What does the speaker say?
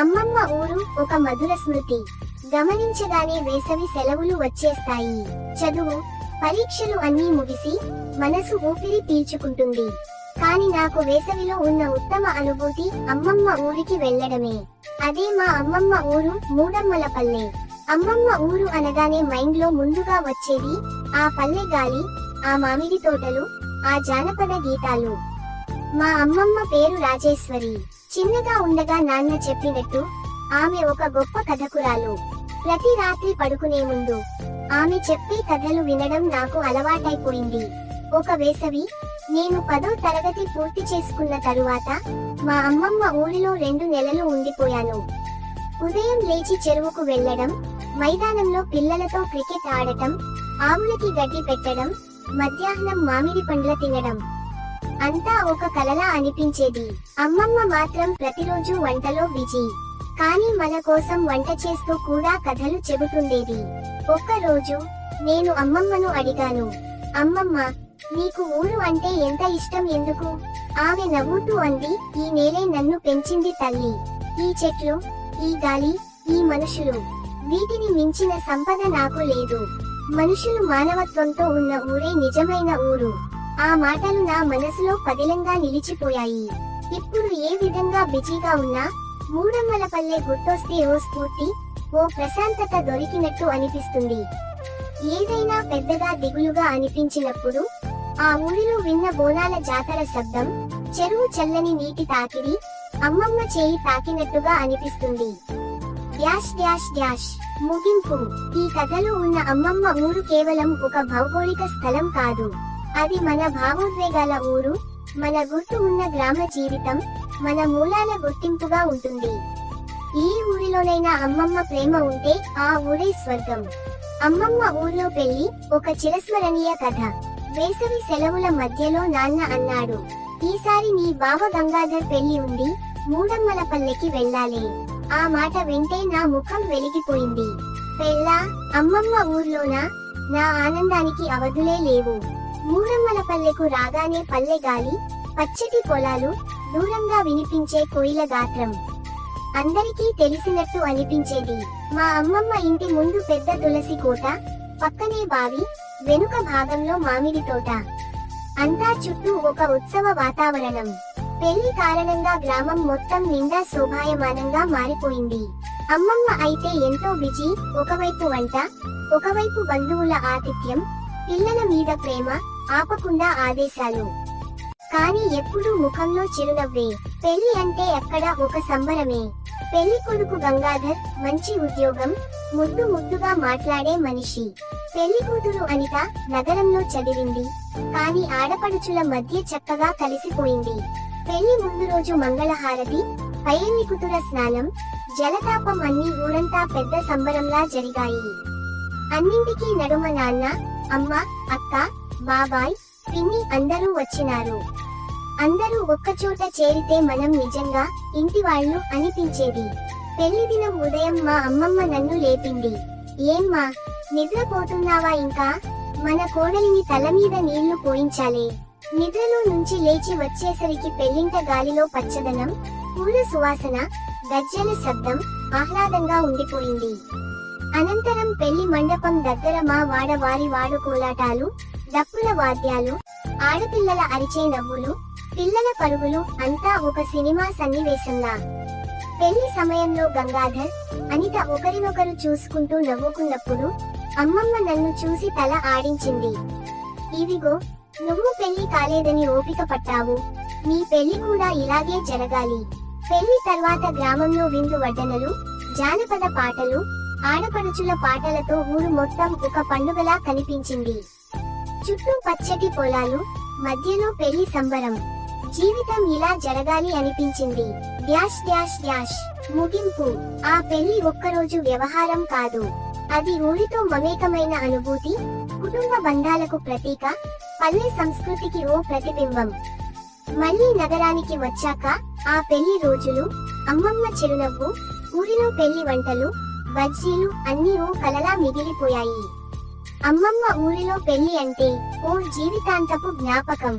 అమ్మమ్మ ఊరు ఒక మధుర స్మృతి. గమనించగానే వేసవి సెలవులు వచ్చేస్తాయి. చదువు పరీక్షలు అన్నీ ముగిసి మనసు ఊపిరి పీల్చుకుంటుంది. కాని నాకు వేసవిలో ఉన్న ఉత్తమ అనుభూతి అమ్మమ్మ ఊరికి వెళ్ళడమే. అదే మా అమ్మమ్మ ఊరు మూడమ్మల పల్లె అమ్మమ్మ ఊరు అనగానే మైండ్లో ముందుగా వచ్చేది ఆ పల్లె గాలి ఆ మామిడి తోటలు ఆ జానపద గీతాలు. మా అమ్మమ్మ పేరు రాజేశ్వరి. చిన్నగా ఉండగా నాన్న చెప్పినట్టు ఆమె ఒక గొప్ప కథకురాలు. ప్రతి రాత్రి పడుకునే ముందు ఆమె చెప్పే కథలు వినడం నాకు అలవాటైపోయింది. ఒక వేసవి నేను పదో తరగతి పూర్తి చేసుకున్న తరువాత మా అమ్మమ్మ ఊరిలో రెండు నెలలు ఉండిపోయాను. ఉదయం లేచి చెరువుకు వెళ్ళడం మైదానంలో పిల్లలతో క్రికెట్ ఆడటం ఆవులకి గడ్డి పెట్టడం మధ్యాహ్నం మామిడి పండ్ల తినడం. అంతా ఒక కలలా అనిపించేది. అమ్మమ్మ మాత్రం ప్రతిరోజు వంటలో బిజీ. కానీ మన కోసం వంట చేస్తూ కూడా కథలు చెబుతుండేది. ఒక్క రోజు నేను అమ్మమ్మను అడిగాను. అమ్మమ్మ నీకు ఊరు అంటే ఎంత ఇష్టం ఎందుకు? ఆమె నవ్వుతూ అంది ఈ నేలే నన్ను పెంచింది తల్లి. ఈ చెట్లు ఈ గాలి ఈ మనుషులు. వీటిని మించిన సంపద నాకు లేదు. మనుషులు మానవత్వంతో ఉన్న ఊరే నిజమైన ఊరు. ఆ మాటలు నా మనసులో పదిలంగా నిలిచిపోయాయి. ఇప్పుడు ఏ విధంగా బిజీగా ఉన్నా మూడమ్మల పల్లె గుర్తొస్తే ఓ స్ఫూర్తి ఓ ప్రశాంతత దొరికినట్టు అనిపిస్తుంది. ఏదైనా పెద్దగా దిగులుగా అనిపించినప్పుడు ఆ ఊరిలో విన్న బోనాల జాతర శబ్దం చెరువు చల్లని నీటి తాకిడి అమ్మమ్మ చేయి తాకినట్టుగా అనిపిస్తుంది. Dash dash dash. ముగింపు. ఈ కథలో ఉన్న అమ్మమ్మ ఊరు కేవలం ఒక భౌగోళిక స్థలం కాదు. అది మన భావోద్వేగాల ఊరు మన గుర్తు ఉన్న గ్రామ జీవితం మన మూలాల గుర్తింపుగా ఉంటుంది. ఈ ఊరిలోనైనా అమ్మమ్మ ప్రేమ ఉంటే ఆ ఊరే స్వర్గం. అమ్మమ్మ ఊర్లో పెళ్ళి ఒక చిరస్మరణీయ కథ. వేసవి సెలవుల మధ్యలో నాన్న అన్నాడు ఈసారి నీ బావ గంగాధర్ పెళ్ళి ఉంది మూడమ్మల పల్లెకి వెళ్ళాలి. ఆ మాట వింటే నా ముఖం వెలిగిపోయింది. పెళ్ళా అమ్మమ్మ ఊర్లోనా? నా ఆనందానికి అవధులే లేవు. మూరమ్మల పల్లెకు రాగానే పల్లె గాలి పచ్చటి పొలాలు దూరంగా వినిపించే కోయిల గాత్రం. అందరికీ తెలిసినట్టు అనిపించేది. మా అమ్మమ్మ ఇంటి ముందు పెద్ద తులసి కోట పక్కనే బావి వెనుక భాగంలో మామిడి తోట. అంతా చుట్టూ ఒక ఉత్సవ వాతావరణం. పెళ్ళి కారణంగా గ్రామం మొత్తం నిండా శోభాయమానంగా మారిపోయింది. అమ్మమ్మ అయితే ఎంతో బిజీ ఒకవైపు వంట ఒకవైపు బంధువుల ఆతిథ్యం పిల్లల మీద ప్రేమ ఆపకుండా ఆదేశాలు. కానీ ఎప్పుడూ ముఖంలో చిరునవ్వే. పెళ్ళి అంటే అక్కడ ఒక సంబరమే. పెళ్ళి కొడుకు గంగాధర్ మంచి ఉద్యోగం ముద్దు ముద్దుగా మాట్లాడే మనిషి. పెళ్ళి కూతురు అనిత నగరంలో చదివింది. కానీ ఆడపడుచుల మధ్య చక్కగా కలిసిపోయింది. పెళ్ళి ముందు రోజు మంగళహారతి పైల్లి కుతుర స్నానం జలతాపం అన్ని ఊరంతా పెద్ద సంబరంలా జరిగాయి. అన్నింటికీ నడుమ నాన్న అమ్మ అక్క బాబాయ్ పిన్ని అందరూ వచ్చినారు. అందరూ ఒక్కచోట చేరితే మనం నిజంగా ఇంటి వాళ్ళు అనిపించేది. పెళ్ళి దినం ఉదయం మా అమ్మమ్మ నన్ను లేపింది. ఏమ్మా నిద్రపోతున్నావా ఇంకా? మన కోడలిని తల మీద నీళ్ళు పోయించాలి. నిద్రలో నుంచి లేచి వచ్చేసరికి పెళ్ళింట గాలిలో పచ్చదనం పూల సువాసన గజ్జల శబ్దం ఆహ్లాదంగా ఉండిపోయింది. అనంతరం పెళ్ళి మండపం దగ్గర మా వాడవారి వాడు కోలాటాలు డప్పుల వాద్యాలు ఆడపిల్లల అరిచే నవ్వులు పిల్లల పరుగులు అంతా ఒక సినిమా సన్నివేశంలా. పెళ్ళి సమయంలో గంగాధర్ అనిత ఒకరినొకరు చూసుకుంటూ నవ్వుకున్నప్పుడు అమ్మమ్మ నన్ను చూసి తల ఆడించింది. ఇదిగో నువ్వు పెళ్ళి కాలేదని ఓపిక పట్టావు. నీ పెళ్ళి కూడా ఇలాగే జరగాలి. పెళ్ళి తర్వాత గ్రామంలో విందు వడ్డనలు జానపద పాటలు ఆడపడుచుల పాటలతో ఊరు మొత్తం ఒక పండుగలా కనిపించింది. చుట్టూ పచ్చటి పొలాలు మధ్యలో పెళ్ళి సంబరం. జీవితం ఇలా జరగాలి అనిపించింది. Dash dash dash. ముగింపు. ఆ పెళ్ళి ఒక్కరోజు వ్యవహారం కాదు. అది ఊరితో మమేకమైన అనుభూతి కుటుంబ బంధాలకు ప్రతీక పల్లె సంస్కృతికి ఓ ప్రతిబింబం. మళ్ళీ నగరానికి వచ్చాక ఆ పెళ్ళి రోజులు అమ్మమ్మ చిరునవ్వు ఊరిలో పెళ్ళి వంటలు బజ్జీలు అన్నీ ఓ కలలా మిగిలిపోయాయి. అమ్మమ్మ ఊరిలో పెళ్ళి అంటే ఓ జీవితాంతపు జ్ఞాపకం.